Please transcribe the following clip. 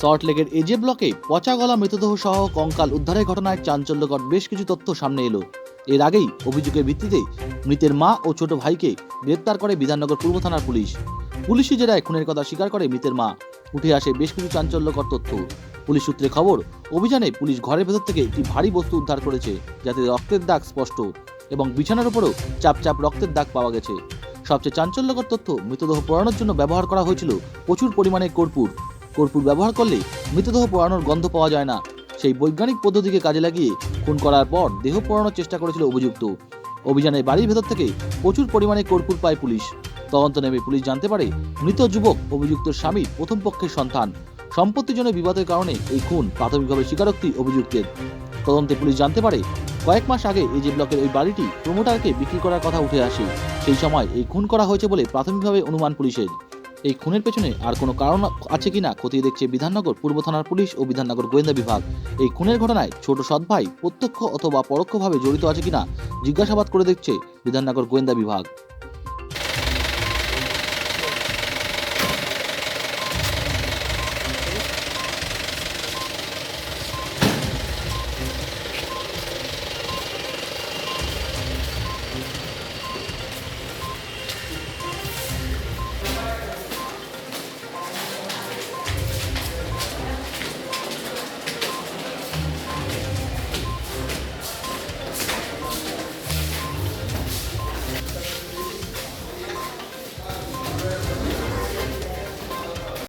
সল্টলেকের এজে ব্লকে পচা গলা মৃতদেহ সহ কঙ্কাল উদ্ধারের ঘটনায় চাঞ্চল্যকর বেশ কিছু তথ্য সামনে এলো। এর আগেই অভিযোগের ভিত্তিতে মৃতের মা ও ছোট ভাইকে গ্রেপ্তার করে বিধাননগর পূর্ব থানার পুলিশ। পুলিশি জেরায় খুনের কথা স্বীকার করে মৃতের মা। উঠে আসে বেশ কিছু চাঞ্চল্যকর তথ্য। পুলিশ সূত্রে খবর, অভিযানে পুলিশ ঘরের ভেতর থেকে একটি ভারী বস্তু উদ্ধার করেছে, যাতে রক্তের দাগ স্পষ্ট এবং বিছানার উপরেও চাপ চাপ রক্তের দাগ পাওয়া গেছে। সবচেয়ে চাঞ্চল্যকর তথ্য মৃতদেহ পোড়ানোর জন্য ব্যবহার করা হয়েছিল প্রচুর পরিমাণে কর্পূর। কর্পূর ব্যবহার করলে মৃতদেহ পোড়ানোর গন্ধ পাওয়া যায় না। সেই বৈজ্ঞানিক পদ্ধতিকে কাজে লাগিয়ে খুন করার পর দেহ পোড়ানোর চেষ্টা করেছিল অভিযুক্ত। অভিযানে বাড়ির ভেতর থেকে প্রচুর পরিমাণে কর্পূর পায় পুলিশ। তদন্ত নেমে পুলিশ জানতে পারে মৃত যুবক অভিযুক্তের স্বামী প্রথম পক্ষের সন্তান। সম্পত্তির জন্য বিবাদের কারণে এই খুন প্রাথমিকভাবে স্বীকারোক্তি অভিযুক্তের। তদন্তে পুলিশ জানতে পারে কয়েক মাস আগে এই যে ব্লকের ওই বাড়িটি প্রমোটারকে বিক্রি করার কথা উঠে আসে। সেই সময় এই খুন করা হয়েছে বলে প্রাথমিকভাবে অনুমান পুলিশের। এই খুনের পেছনে আর কোনো কারণ আছে কিনা খতিয়ে দেখছে বিধাননগর পূর্ব থানার পুলিশ ও বিধাননগর গোয়েন্দা বিভাগ। এই খুনের ঘটনায় ছোট সৎ ভাই প্রত্যক্ষ অথবা পরোক্ষভাবে জড়িত আছে কিনা জিজ্ঞাসাবাদ করে দেখছে বিধাননগর গোয়েন্দা বিভাগ।